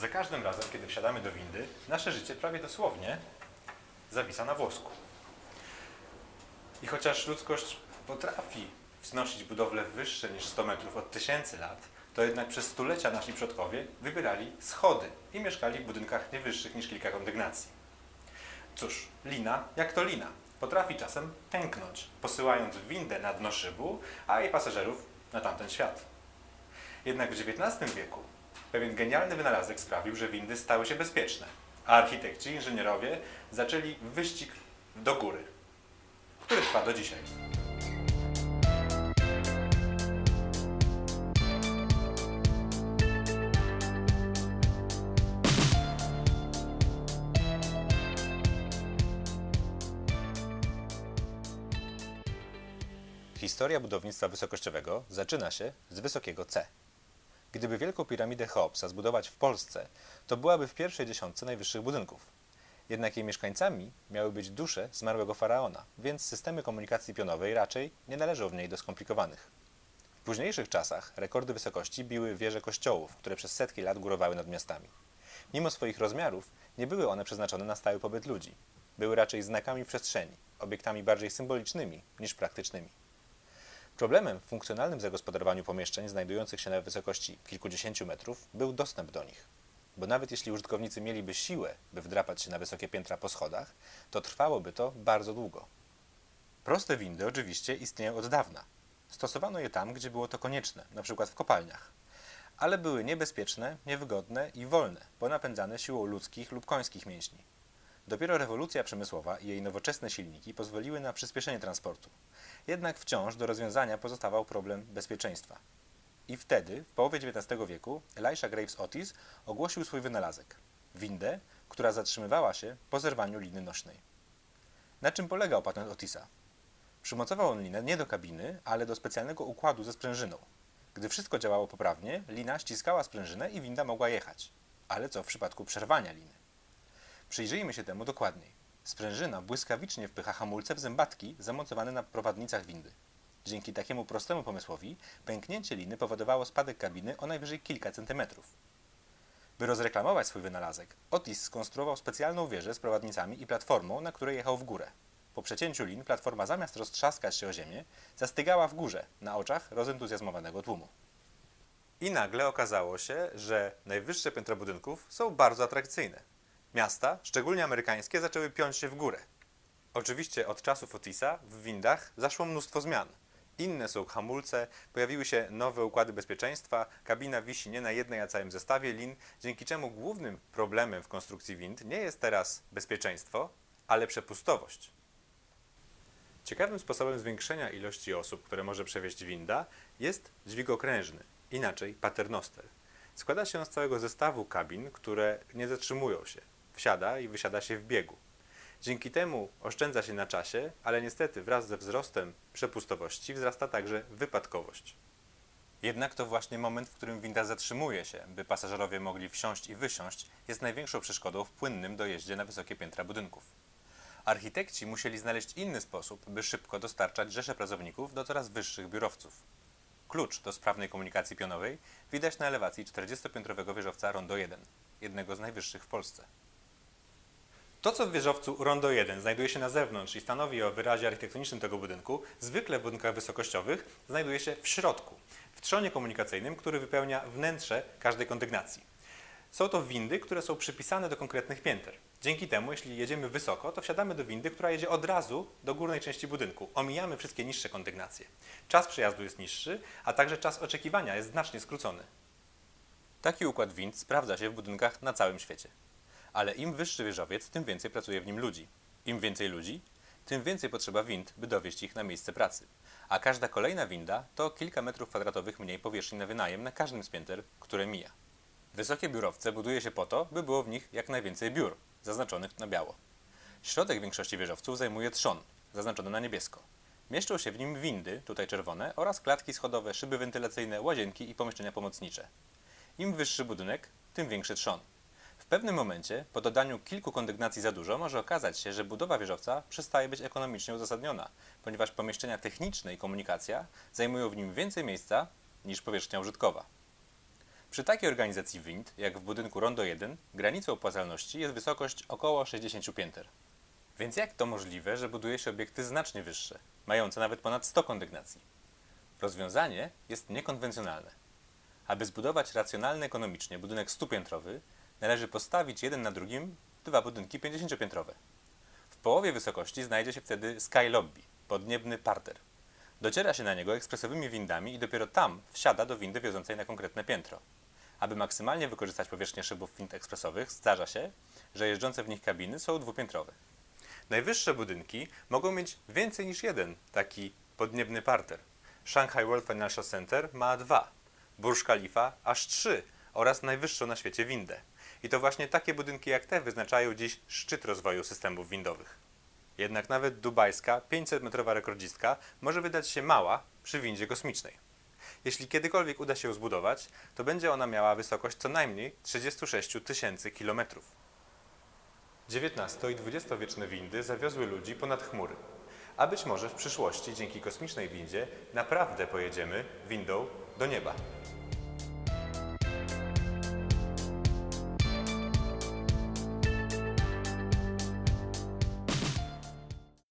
Za każdym razem, kiedy wsiadamy do windy, nasze życie prawie dosłownie zawisa na włosku. I chociaż ludzkość potrafi wznosić budowle wyższe niż 100 metrów od tysięcy lat, to jednak przez stulecia nasi przodkowie wybierali schody i mieszkali w budynkach nie wyższych niż kilka kondygnacji. Cóż, lina jak to lina. Potrafi czasem pęknąć, posyłając windę na dno szybu, a jej pasażerów na tamten świat. Jednak w XIX wieku pewien genialny wynalazek sprawił, że windy stały się bezpieczne, a architekci, inżynierowie zaczęli wyścig do góry, który trwa do dzisiaj. Historia budownictwa wysokościowego zaczyna się z wysokiego C. Gdyby Wielką Piramidę Cheopsa zbudować w Polsce, to byłaby w pierwszej dziesiątce najwyższych budynków. Jednak jej mieszkańcami miały być dusze zmarłego faraona, więc systemy komunikacji pionowej raczej nie należą w niej do skomplikowanych. W późniejszych czasach rekordy wysokości biły wieże kościołów, które przez setki lat górowały nad miastami. Mimo swoich rozmiarów nie były one przeznaczone na stały pobyt ludzi. Były raczej znakami przestrzeni, obiektami bardziej symbolicznymi niż praktycznymi. Problemem w funkcjonalnym zagospodarowaniu pomieszczeń znajdujących się na wysokości kilkudziesięciu metrów był dostęp do nich. Bo nawet jeśli użytkownicy mieliby siłę, by wdrapać się na wysokie piętra po schodach, to trwałoby to bardzo długo. Proste windy oczywiście istnieją od dawna. Stosowano je tam, gdzie było to konieczne, np. w kopalniach. Ale były niebezpieczne, niewygodne i wolne, bo napędzane siłą ludzkich lub końskich mięśni. Dopiero rewolucja przemysłowa i jej nowoczesne silniki pozwoliły na przyspieszenie transportu. Jednak wciąż do rozwiązania pozostawał problem bezpieczeństwa. I wtedy, w połowie XIX wieku, Elisha Graves Otis ogłosił swój wynalazek windę, która zatrzymywała się po zerwaniu liny nośnej. Na czym polegał patent Otisa? Przymocował on linę nie do kabiny, ale do specjalnego układu ze sprężyną. Gdy wszystko działało poprawnie, lina ściskała sprężynę i winda mogła jechać. Ale co w przypadku przerwania liny? Przyjrzyjmy się temu dokładniej. Sprężyna błyskawicznie wpycha hamulce w zębatki zamontowane na prowadnicach windy. Dzięki takiemu prostemu pomysłowi pęknięcie liny powodowało spadek kabiny o najwyżej kilka centymetrów. By rozreklamować swój wynalazek, Otis skonstruował specjalną wieżę z prowadnicami i platformą, na której jechał w górę. Po przecięciu lin platforma zamiast roztrzaskać się o ziemię, zastygała w górze, na oczach rozentuzjazmowanego tłumu. I nagle okazało się, że najwyższe piętra budynków są bardzo atrakcyjne. Miasta, szczególnie amerykańskie, zaczęły piąć się w górę. Oczywiście od czasów Otisa w windach zaszło mnóstwo zmian. Inne są hamulce, pojawiły się nowe układy bezpieczeństwa, kabina wisi nie na jednej, a całym zestawie lin, dzięki czemu głównym problemem w konstrukcji wind nie jest teraz bezpieczeństwo, ale przepustowość. Ciekawym sposobem zwiększenia ilości osób, które może przewieźć winda, jest dźwig okrężny, inaczej paternoster. Składa się on z całego zestawu kabin, które nie zatrzymują się. Wsiada i wysiada się w biegu. Dzięki temu oszczędza się na czasie, ale niestety wraz ze wzrostem przepustowości wzrasta także wypadkowość. Jednak to właśnie moment, w którym winda zatrzymuje się, by pasażerowie mogli wsiąść i wysiąść, jest największą przeszkodą w płynnym dojeździe na wysokie piętra budynków. Architekci musieli znaleźć inny sposób, by szybko dostarczać rzesze pracowników do coraz wyższych biurowców. Klucz do sprawnej komunikacji pionowej widać na elewacji 40-piętrowego wieżowca Rondo 1, jednego z najwyższych w Polsce. To, co w wieżowcu Rondo 1 znajduje się na zewnątrz i stanowi o wyrazie architektonicznym tego budynku, zwykle w budynkach wysokościowych znajduje się w środku, w trzonie komunikacyjnym, który wypełnia wnętrze każdej kondygnacji. Są to windy, które są przypisane do konkretnych pięter. Dzięki temu, jeśli jedziemy wysoko, to wsiadamy do windy, która jedzie od razu do górnej części budynku. Omijamy wszystkie niższe kondygnacje. Czas przejazdu jest niższy, a także czas oczekiwania jest znacznie skrócony. Taki układ wind sprawdza się w budynkach na całym świecie. Ale im wyższy wieżowiec, tym więcej pracuje w nim ludzi. Im więcej ludzi, tym więcej potrzeba wind, by dowieść ich na miejsce pracy. A każda kolejna winda to kilka metrów kwadratowych mniej powierzchni na wynajem na każdym z pięter, które mija. Wysokie biurowce buduje się po to, by było w nich jak najwięcej biur, zaznaczonych na biało. Środek większości wieżowców zajmuje trzon, zaznaczony na niebiesko. Mieszczą się w nim windy, tutaj czerwone, oraz klatki schodowe, szyby wentylacyjne, łazienki i pomieszczenia pomocnicze. Im wyższy budynek, tym większy trzon. Pewnym momencie, po dodaniu kilku kondygnacji za dużo, może okazać się, że budowa wieżowca przestaje być ekonomicznie uzasadniona, ponieważ pomieszczenia techniczne i komunikacja zajmują w nim więcej miejsca niż powierzchnia użytkowa. Przy takiej organizacji wind, jak w budynku Rondo 1, granicą opłacalności jest wysokość około 60 pięter. Więc jak to możliwe, że buduje się obiekty znacznie wyższe, mające nawet ponad 100 kondygnacji? Rozwiązanie jest niekonwencjonalne. Aby zbudować racjonalny ekonomicznie budynek stupiętrowy, należy postawić jeden na drugim dwa budynki 50-piętrowe. W połowie wysokości znajdzie się wtedy sky lobby, podniebny parter. Dociera się na niego ekspresowymi windami i dopiero tam wsiada do windy wiozącej na konkretne piętro. Aby maksymalnie wykorzystać powierzchnię szybów wind ekspresowych, zdarza się, że jeżdżące w nich kabiny są dwupiętrowe. Najwyższe budynki mogą mieć więcej niż jeden taki podniebny parter. Shanghai World Financial Center ma dwa, Burj Khalifa aż trzy oraz najwyższą na świecie windę. I to właśnie takie budynki jak te wyznaczają dziś szczyt rozwoju systemów windowych. Jednak nawet dubajska 500-metrowa rekordzistka może wydać się mała przy windzie kosmicznej. Jeśli kiedykolwiek uda się ją zbudować, to będzie ona miała wysokość co najmniej 36 tysięcy kilometrów. XIX i XX-wieczne windy zawiozły ludzi ponad chmury. A być może w przyszłości dzięki kosmicznej windzie naprawdę pojedziemy windą do nieba.